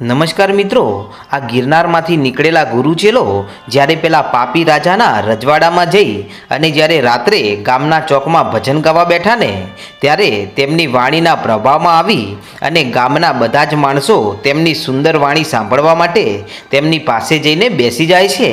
નમસ્કાર મિત્રો, આ ગિરનારમાંથી નીકળેલા ગુરુચેલો જ્યારે પેલા પાપી રાજાના રજવાડામાં જઈ અને જ્યારે રાત્રે ગામના ચોકમાં ભજન ગાવા બેઠા ને, ત્યારે તેમની વાણીના પ્રભાવમાં આવી અને ગામના બધા જ માણસો તેમની સુંદર વાણી સાંભળવા માટે તેમની પાસે જઈને બેસી જાય છે.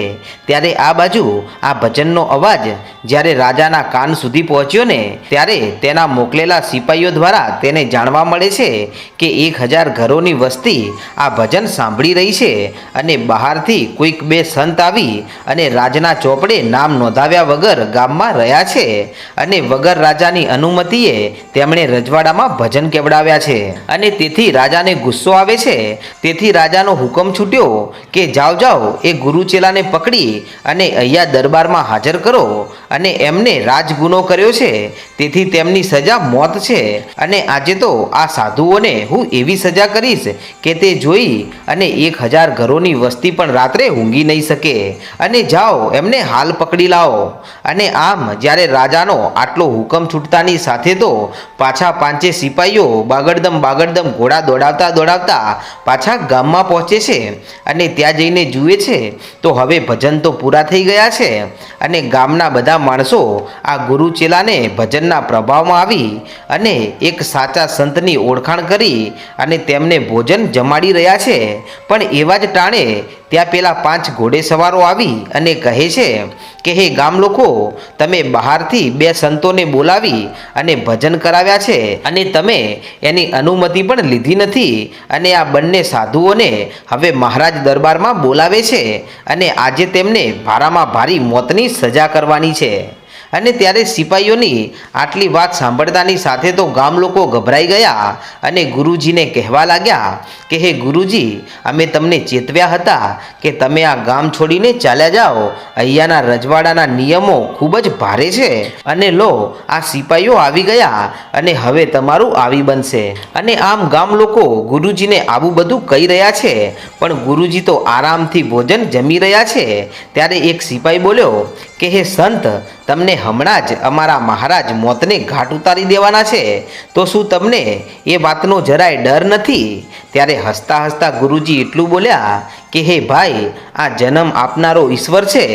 ત્યારે આ બાજુ આ ભજનનો અવાજ જ્યારે રાજાના કાન સુધી પહોંચ્યો ને ત્યારે તેના મોકલેલા સિપાહીઓ દ્વારા તેને જાણવા મળે છે કે એક હજાર ઘરોની વસ્તી આ ભજન સાંભળી રહી છે અને બહારથી કોઈક બે સંત આવી અને રાજના ચોપડે નામ નોંધાવ્યા વગર ગામમાં રહ્યા છે અને વગર રાજાની અનુમતિએ તેમણે રજવાડામાં ભજન કેવડાવ્યા છે. અને તેથી રાજાને ગુસ્સો આવે છે. તેથી રાજાનો હુકમ છૂટ્યો કે જાઓ જાઓ એ ગુરુચેલાને પકડી અને અહીંયા દરબારમાં હાજર કરો અને એમને રાજગુનો કર્યો છે. તેથી તેમની સજા મોત છે. અને આજે તો આ સાધુઓને હું એવી સજા કરીશ કે તે જોઈ અને એક હજાર ઘરોની વસ્તી પણ રાત્રે ઊંઘી નહીં શકે. અને જાઓ, એમને હાલ પકડી લાવો. અને આમ જ્યારે રાજાનો આટલો હુકમ છૂટતાની સાથે તો પાછા પાંચે સિપાહીઓ બાગડદમ બાગડદમ ઘોડા દોડાવતા દોડાવતા પાછા ગામમાં પહોંચે છે અને ત્યાં જઈને જુએ છે. તો હવે ભજન પૂરા થઈ ગયા છે અને ગામના બધા માણસો આ ગુરુ ચેલાને ભજનના પ્રભાવમાં આવી અને એક સાચા સંતની ઓળખાણ કરી અને તેમને ભોજન જમાડી રહ્યા છે. પણ એવા જ ટાણે ત્યાં પેલા પાંચ ઘોડે સવારો આવી અને કહે છે કે, હે ગામ લોકો, તમે બહારથી બે સંતોને બોલાવી અને ભજન કરાવ્યા છે અને તમે એની અનુમતિ પણ લીધી નથી અને આ બંને સાધુઓને હવે મહારાજ દરબારમાં બોલાવે છે અને આજે તેમને ભારામાં ભારી મોતની સજા કરવાની છે. અને ત્યારે સિપાહીઓની આટલી વાત સાંભળતાની સાથે તો ગામ લોકો ગભરાઈ ગયા અને ગુરુજીને કહેવા લાગ્યા કે, હે ગુરુજી, અમે તમને ચેતવ્યા હતા કે તમે આ ગામ છોડીને ચાલ્યા જાઓ. અહીંયાના રજવાડાના નિયમો ખૂબ જ ભારે છે. અને લો, આ સિપાહીઓ આવી ગયા અને હવે તમારું આવી બનશે. અને આમ ગામ લોકો ગુરુજીને આવું બધું કહી રહ્યા છે. પણ ગુરુજી તો આરામથી ભોજન જમી રહ્યા છે. ત્યારે એક સિપાહી બોલ્યો કે, હે સંત તમને હમણાં જ અમારા મહારાજ મોતને ઘાટ ઉતારી દેવાના છે, તો શું તમને એ વાતનો જરાય ડર નથી? ત્યારે હસતા હસતા ગુરુજી એટલું બોલ્યા કે, હે ભાઈ, આ જન્મ આપનારો ઈશ્વર છે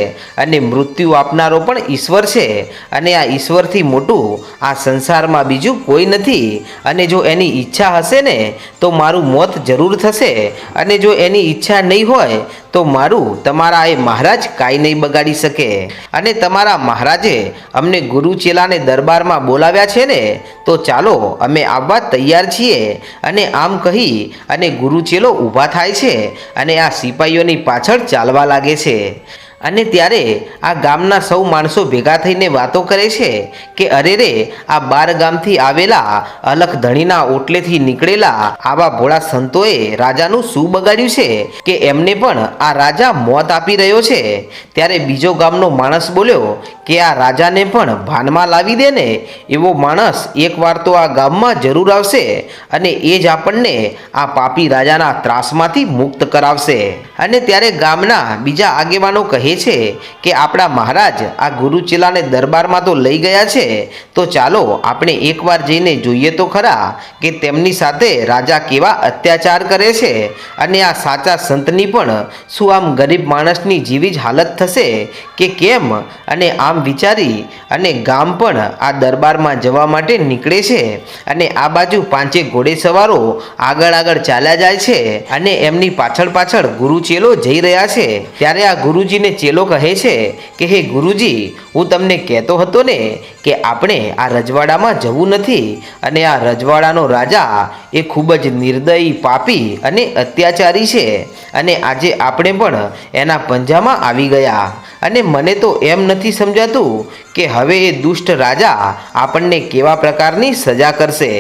અને મૃત્યુ આપનારો પણ ઈશ્વર છે અને આ ઈશ્વરથી મોટું આ સંસારમાં બીજું કોઈ નથી અને જો એની ઈચ્છા હશે ને, તો મારું મોત જરૂર થશે અને જો એની ઈચ્છા નહીં હોય, તો મારું, તમારા એ મહારાજ કાંઈ નહીં બગાડી શકે. અને તમારા મહારાજે અમને ગુરુ ચેલાને દરબારમાં બોલાવ્યા છે ને, તો ચાલો અમે આવવા તૈયાર છીએ અને આમ કહી અને ગુરુ ચેલો ઊભા થાય છે અને આ સિપાહીઓની પાછળ ચાલવા લાગે છે. અને ત્યારે આ ગામના સૌ માણસો ભેગા થઈને વાતો કરે છે કે અરે રે, આ બાર ગામથી આવેલા અલખ ધણીના ઓટલેથી નીકળેલા આવા ભોળા સંતોએ રાજાનું શું બગાડ્યું છે કે એમને પણ આ રાજા મોત આપી રહ્યો છે? ત્યારે બીજો ગામનો માણસ બોલ્યો કે આ રાજાને પણ ભાનમાં લાવી દે ને, એવો માણસ એકવાર તો આ ગામમાં જરૂર આવશે અને એ જ આપણને આ પાપી રાજાના ત્રાસમાંથી મુક્ત કરાવશે. અને ત્યારે ગામના બીજા આગેવાનો કહે છે કે આપણા મહારાજ આ ગુરુચેલાને દરબારમાં તો લઈ ગયા છે, તો ચાલો આપણે એકવાર જઈને જોઈએ તો ખરા કે તેમની સાથે રાજા કેવા અત્યાચાર કરે છે અને આ સાચા સંતની પણ શું આમ ગરીબ માણસની જેવી જ હાલત થશે કે કેમ? અને આમ વિચારી અને ગામ પણ આ દરબારમાં જવા માટે નીકળે છે અને આ બાજુ પાંચે ઘોડે સવારો આગળ આગળ ચાલ્યા જાય છે અને એમની પાછળ પાછળ ગુરુ ચેલો જઈ રહ્યા છે, ત્યારે આ ગુરુજીને ચેલો કહે છે કે, હે ગુરુજી, હું તમને કહેતો હતો ને કે આપણે આ રજવાડામાં જવું નથી અને આ રજવાડાનો રાજા એ ખૂબ જ નિર્દયી, પાપી અને અત્યાચારી છે અને આજે આપણે પણ એના પંજામાં આવી ગયા અને મને તો એમ નથી સમજાતું કે હવે એ દુષ્ટ રાજા આપણને કેવા પ્રકારની સજા કરશે.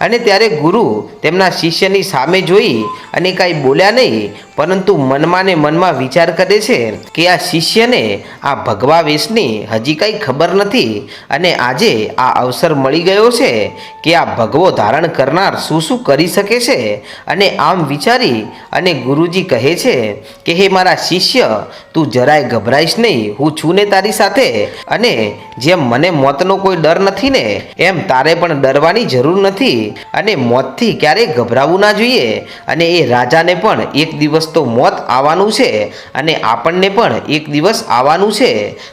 અને ત્યારે ગુરુ તેમના શિષ્યની સામે જોઈ અને કાંઈ બોલ્યા નહીં, પરંતુ મનમાં ને મનમાં વિચાર કરે છે કે આ શિષ્યને, આ ભગવા વેશની હજી કાંઈ ખબર નથી અને આજે આ અવસર મળી ગયો છે કે આ ભગવો ધારણ કરનાર શું શું કરી શકે છે અને આમ વિચારી અને ગુરુજી કહે છે કે, હે મારા શિષ્ય, તું જરાય ગભરાઈશ નહીં, હું છું ને તારી સાથે અને જેમ મને મોતનો કોઈ ડર નથી ને, એમ તારે પણ ડરવાની જરૂર નથી અને મોતથી ક્યારેય ગભરાવું ના જોઈએ. અને એ રાજાને પણ એક દિવસ તો મોત આવવાનું છે અને આપણને પણ એક દિવસ આવવાનું છે.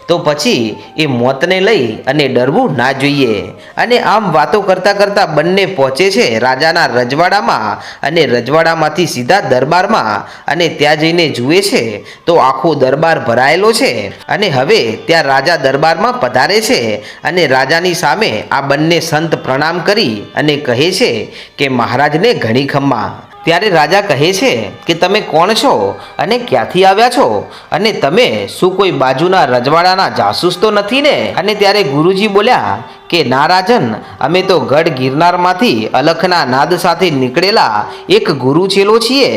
તો પછી એ મોતને લઈ અને ડરવું ના જોઈએ. અને આમ વાતો કરતાં કરતાં બંને પહોંચે છે રાજાના રજવાડામાં અને રજવાડામાંથી સીધા દરબારમાં અને ત્યાં જઈને જુએ છે તો આખો દરબાર ભરાયેલો છે. અને હવે ત્યાં રાજા દરબારમાં પધારે છે અને રાજાની સામે આ બંને સંત પ્રણામ કરી અને કહે છે કે મહારાજને ઘણી ખમ્મા. ત્યારે રાજા કહે છે કે તમે કોણ છો અને ક્યાંથી આવ્યા છો? અને તમે શું કોઈ બાજુના રજવાડાના જાસૂસ તો નથી ને? અને ત્યારે ગુરુજી બોલ્યા કે નારાજન? અમે તો ગઢ ગિરનારમાંથી અલખના નાદ સાથે નીકળેલા એક ગુરુ ચેલો છીએ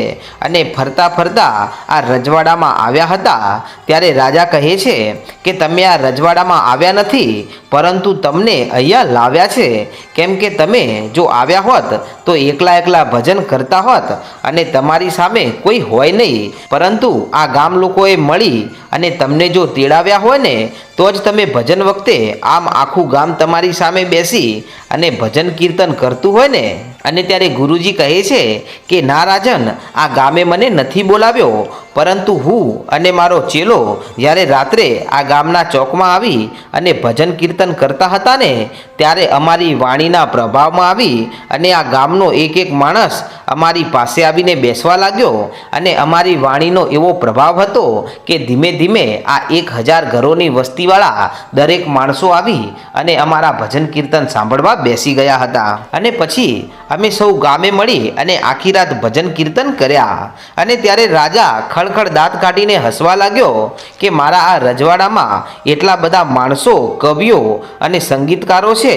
અને ફરતા ફરતા આ રજવાડામાં આવ્યા હતા. ત્યારે રાજા કહે છે કે, તમે આ રજવાડામાં આવ્યા નથી, પરંતુ તમને અહીંયા લાવ્યા છે. કેમ કે તમે જો આવ્યા હોત, તો એકલા એકલા ભજન કરતા હોત અને તમારી સામે કોઈ હોય નહીં. પરંતુ આ ગામ લોકોએ મળી અને તમને જો તેડાવ્યા હોય ને તો જ તમે ભજન વખતે આમ આખું ગામ તમારી સામે બેસી અને ભજન કીર્તન કરતું હોય ને? અને ત્યારે ગુરુજી કહે છે કે, ના રાજન, આ ગામે મને નથી બોલાવ્યો, પરંતુ હું અને મારો ચેલો જ્યારે રાત્રે આ ગામના ચોકમાં આવી અને ભજન કીર્તન કરતા હતા ને, ત્યારે અમારી વાણીના પ્રભાવમાં આવી અને આ ગામનો એક એક માણસ અમારી પાસે આવીને બેસવા લાગ્યો અને અમારી વાણીનો એવો પ્રભાવ હતો કે ધીમે ધીમે આ એક હજાર ઘરોની વસ્તીવાળા દરેક માણસો આવી અને અમારા ભજન કીર્તન સાંભળવા બેસી ગયા હતા. અને પછી અમે સૌ ગામે મળી અને આખી રાત ભજન કીર્તન કર્યા. અને ત્યારે રાજા ખળખળ દાંત કાઢીને હસવા લાગ્યો કે મારા આ રજવાડામાં એટલા બધા માણસો, કવિઓ અને સંગીતકારો છે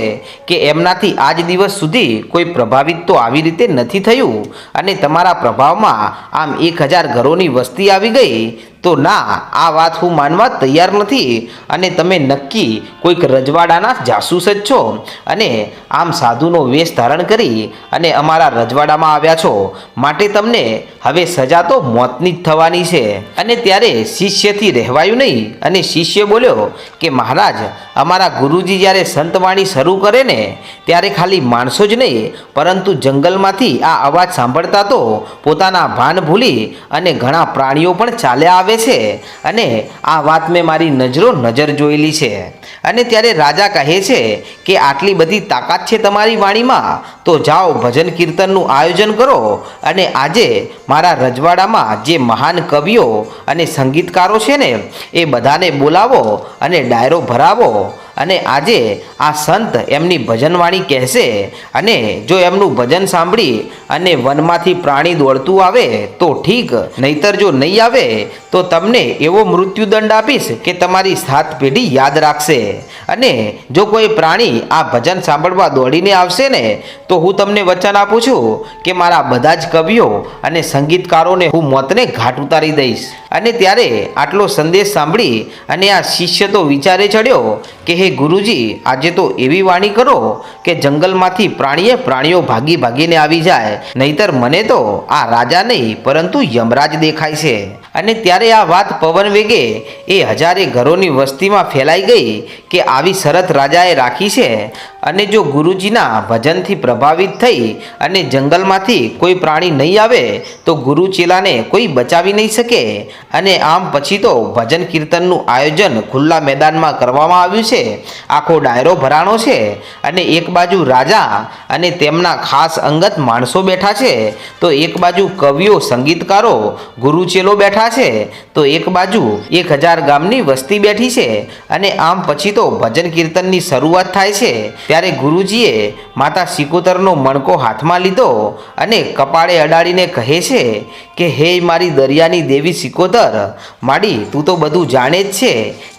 કે એમનાથી આજ દિવસ સુધી કોઈ પ્રભાવિત તો આવી રીતે નથી થયું. અને તમારા પ્રભાવમાં આમ એક હજાર ઘરોની વસ્તી આવી ગઈ તો ના, આ વાત હું માનવા તૈયાર નથી અને તમે નક્કી કોઈક રજવાડાના જાસૂસ જ છો અને આમ સાધુનો વેશ ધારણ કરી અને અમારા રજવાડામાં આવ્યા છો. માટે તમને હવે સજા તો મોતની જ થવાની છે. અને ત્યારે શિષ્યથી રહેવાયું નહીં અને શિષ્ય બોલ્યો કે મહારાજ, અમારા ગુરુજી જ્યારે સંતવાણી શરૂ કરે ને, ત્યારે ખાલી માણસો જ નહીં, પરંતુ જંગલમાંથી આ અવાજ સાંભળતા તો પોતાના ભાન ભૂલી અને ઘણા પ્રાણીઓ પણ ચાલ્યા આવે છે અને આ વાત મેં મારી નજરો નજર જોયેલી છે. અને ત્યારે રાજા કહે છે કે આટલી બધી તાકાત છે તમારી વાણીમાં, તો જાઓ ભજન કીર્તનનું આયોજન કરો અને આજે મારા રજવાડામાં જે મહાન કવિઓ અને સંગીતકારો છે ને, એ બધાને બોલાવો અને ડાયરો ભરાવો. અને આજે આ સંત એમની ભજનવાણી કહેશે અને જો એમનું ભજન સાંભળી અને વનમાંથી પ્રાણી દોડતું આવે તો ઠીક, નહીતર જો નહીં આવે તો તમને એવો મૃત્યુદંડ આપીશ કે તમારી સાત પેઢી યાદ રાખશે. અને જો કોઈ પ્રાણી આ ભજન સાંભળવા દોડીને આવશે ને, તો હું તમને વચન આપું છું કે મારા બધા જ કવિઓ અને સંગીતકારોને હું મોતને ઘાટ ઉતારી દઈશ. અને ત્યારે આટલો સંદેશ સાંભળી અને આ શિષ્ય તો વિચારે ચડ્યો કે, હે ગુરુજી, આજે તો એવી વાણી કરો કે જંગલમાંથી પ્રાણીએ પ્રાણીઓ ભાગી ભાગીને આવી જાય. નહીતર મને તો આ રાજા નહીં, પરંતુ યમરાજ દેખાય છે. અને ત્યારે આ વાત પવન વેગે એ હજારે ઘરોની વસ્તીમાં ફેલાઈ ગઈ કે, આવી શરત રાજાએ રાખી છે. અને જો ગુરુજીના ભજનથી પ્રભાવિત થઈ અને જંગલમાંથી કોઈ પ્રાણી નહીં આવે, તો ગુરુ ચેલાને કોઈ બચાવી નહીં શકે. અને આમ પછી તો ભજન કીર્તનનું આયોજન ખુલ્લા મેદાનમાં કરવામાં આવ્યું છે. આખો ડાયરો ભરાણો છે. અને એક બાજુ રાજા અને તેમના ખાસ અંગત માણસો બેઠા છે. તો એક બાજુ કવિઓ સંગીતકારો ગુરુચેલો બેઠા છે. તો એક બાજુ એક હજાર ગામની વસ્તી બેઠી છે. અને આમ પછી તો ભજન કીર્તનની શરૂઆત થાય છે. ત્યારે ગુરુજીએ માતા સિકોતરનો મણકો હાથમાં લીધો અને કપાળે અડાડીને કહે છે કે, હે મારી દરિયાની દેવી સિકોતર, માડી, તું તો બધું જાણે જ છે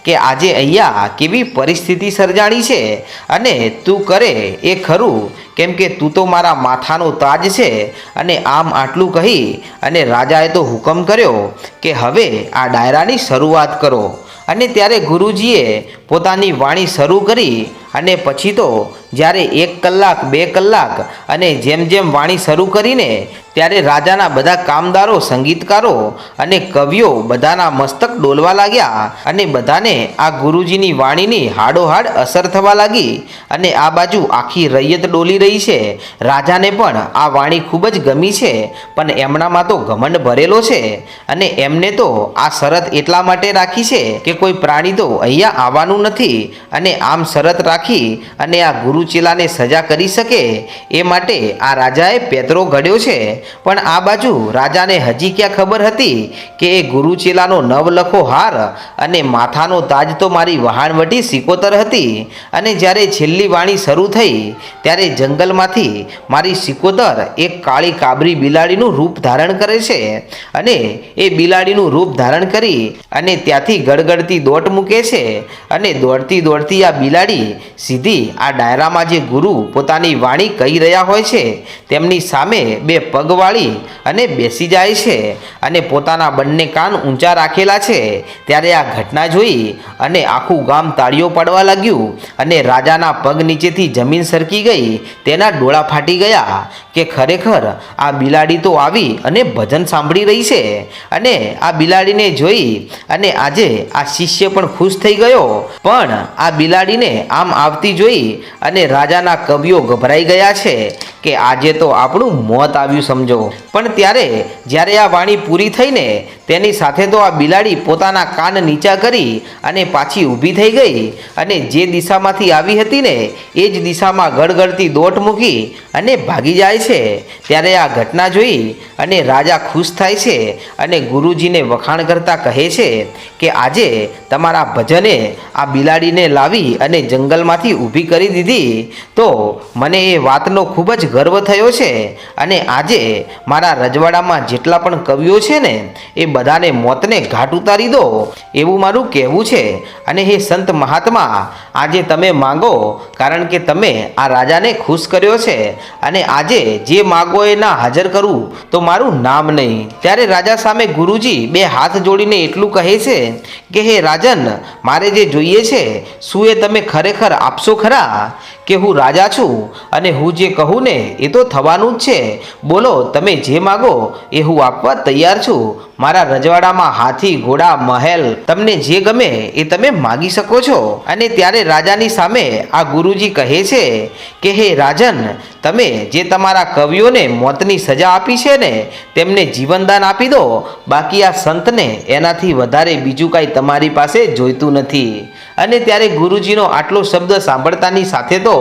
કે આજે અહીંયા કેવી પરિસ્થિતિ સર્જાણી છે અને તું કરે એ ખરું, કેમ કે તું તો મારા માથાનો તાજ છે. અને આમ આટલું કહી અને રાજાએ તો હુકમ કર્યો કે, હવે આ ડાયરાની શરૂઆત કરો. અને ત્યારે ગુરુજીએ પોતાની વાણી શરૂ કરી અને પછી તો જ્યારે એક કલાક, બે કલાક અને જેમ જેમ વાણી શરૂ કરીને ત્યારે રાજાના બધા કામદારો, સંગીતકારો અને કવિઓ બધાના મસ્તક ડોલવા લાગ્યા અને બધાને આ ગુરુજીની વાણીની હાડોહાડ અસર થવા લાગી અને આ બાજુ આખી રૈયત ડોલી રહી છે. રાજાને પણ આ વાણી ખૂબ જ ગમી છે, પણ એમનામાં તો ઘમંડ ભરેલો છે અને એમને તો આ શરત એટલા માટે રાખી છે કે કોઈ પ્રાણી તો અહીંયા આવવાનું નથી અને આમ શરત રાખી અને આ ગુરુચેલાને સજા કરી શકે એ માટે આ રાજાએ પેતરો ઘડ્યો છે. પણ આ બાજુ રાજાને હજી ક્યાં ખબર હતી કે એ ગુરુચેલાનો નવલખો હાર અને માથાનો તાજ તો મારી વહાણવટી સિકોતર હતી અને જ્યારે છેલ્લી વાણી શરૂ થઈ ત્યારે જંગલમાંથી મારી સિકોતર એક કાળી કાબરી બિલાડીનું રૂપ ધારણ કરે છે અને એ બિલાડીનું રૂપ ધારણ કરી અને ત્યાંથી ગડગડતી દોટ મૂકે છે અને દોડતી દોડતી આ બિલાડી સીધી આ ડાયરામાં જે ગુરુ પોતાની વાણી કહી રહ્યા હોય છે, તેમની સામે બે પગવાળી અને બેસી જાય છે અને પોતાના બંને કાન ઊંચા રાખેલા છે. ત્યારે આ ઘટના જોઈ અને આખું ગામ તાળીઓ પાડવા લાગ્યું અને રાજાના પગ નીચેથી જમીન સરકી ગઈ. તેના ડોળા ફાટી ગયા કે ખરેખર આ બિલાડી તો આવી અને ભજન સાંભળી રહી છે અને આ બિલાડીને જોઈ અને આજે આ શિષ્ય પણ ખુશ થઈ ગયો. પણ આ બિલાડીને આમ આવતી જોઈ અને રાજાના કવિઓ ગભરાઈ ગયા છે. કે આજે તો આપણું મોત આવ્યું સમજો. પણ ત્યારે જ્યારે આ વાણી પૂરી થઈને તેની સાથે તો આ બિલાડી પોતાના કાન નીચા કરી અને પાછી ઊભી થઈ ગઈ અને જે દિશામાંથી આવી હતી ને, એ જ દિશામાં ગળગળતી દોટ મૂકી અને ભાગી જાય છે. ત્યારે આ ઘટના જોઈ અને રાજા ખુશ થાય છે અને ગુરુજીને વખાણ કરતા કહે છે કે આજે તમારા ભજને આ બિલાડીને લાવી અને જંગલમાંથી ઊભી કરી દીધી. તો મને એ વાતનો ખૂબ જ ગર્વ થયો છે અને આજે મારા રજવાડામાં જેટલા પણ કવિઓ છે ને, એ બધાને મોતને ઘાટ ઉતારી દો એવું મારું કહેવું છે. અને હે સંત મહાત્મા, આજે તમે માંગો, કારણ કે તમે આ રાજાને ખુશ કર્યો છે. અને આજે જે માગો એ ના હાજર કરું, તો મારું નામ નહીં. ત્યારે રાજા સામે ગુરુજી બે હાથ જોડીને એટલું કહે છે કે, હે રાજન, મારે જે જોઈએ છે, શું એ તમે ખરેખર આપશો ખરા? કે હું રાજા છું અને હું જે કહું ને એ તો થવાનું જ છે. બોલો, તમે જે માગો એ હું આપવા તૈયાર છું. મારા રજવાડામાં હાથી, ઘોડા, મહેલ, તમને જે ગમે એ તમે માગી શકો છો. અને ત્યારે રાજાની સામે આ ગુરુજી કહે છે કે, હે રાજન, તમે જે તમારા કવિઓને મોતની સજા આપી છે ને, તેમને જીવનદાન આપી દો. બાકી આ સંતને એનાથી વધારે બીજું કાંઈ તમારી પાસે જોઈતું નથી. અને ત્યારે ગુરુજીનો આટલો શબ્દ સાંભળતાની સાથે તો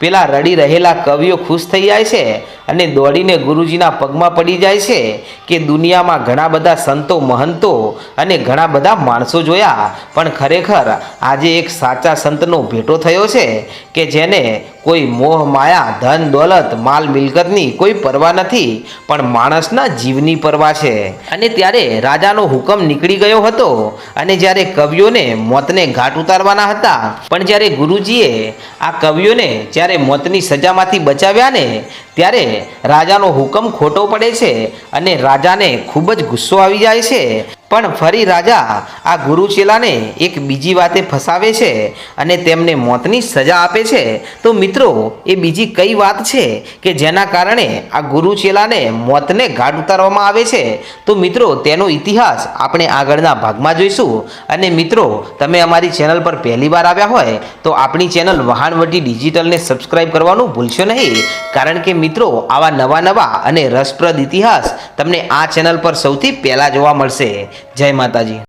પેલા રડી રહેલા કવિઓ ખુશ થઈ જાય છે અને દોડીને ગુરુજીના પગમાં પડી જાય છે કે દુનિયામાં ઘણા બધા સંતો, મહંતો અને ઘણા બધા માણસો જોયા. પણ ખરેખર આજે એક સાચા સંતનો ભેટો થયો છે કે જેને કોઈ મોહ, માયા, ધન, દોલત, માલ, મિલકતની કોઈ પરવા નથી, પણ માણસના જીવની પરવા છે. અને ત્યારે રાજાનો હુકમ નીકળી ગયો હતો અને જ્યારે કવિઓને મોતને ઘાટ ઉતારવાના હતા, પણ જ્યારે ગુરુજીએ આ કવિઓને જ્યારે મોતની સજામાંથી બચાવ્યા ને ત્યારે રાજાનો હુકમ ખોટો પડે છે અને રાજાને ખૂબ જ ગુસ્સો આવી જાય છે. પણ ફરી રાજા આ ગુરુચેલાને એક બીજી વાતે ફસાવે છે અને તેમને મોતની સજા આપે છે. તો મિત્રો, એ બીજી કઈ વાત છે કે જેના કારણે આ ગુરુચેલાને મોતને ઘાટ ઉતારવામાં આવે છે? તો મિત્રો, તેનો ઇતિહાસ આપણે આગળના ભાગમાં જોઈશું. અને મિત્રો, તમે અમારી ચેનલ પર પહેલી વાર આવ્યા હોય, તો આપણી ચેનલ વહાણવટી ડિજિટલને સબસ્ક્રાઈબ કરવાનું ભૂલશો નહીં. કારણ કે મિત્રો, આવા નવા નવા અને રસપ્રદ ઇતિહાસ તમને આ ચેનલ પર સૌથી પહેલાં જોવા મળશે. જય માતાજી.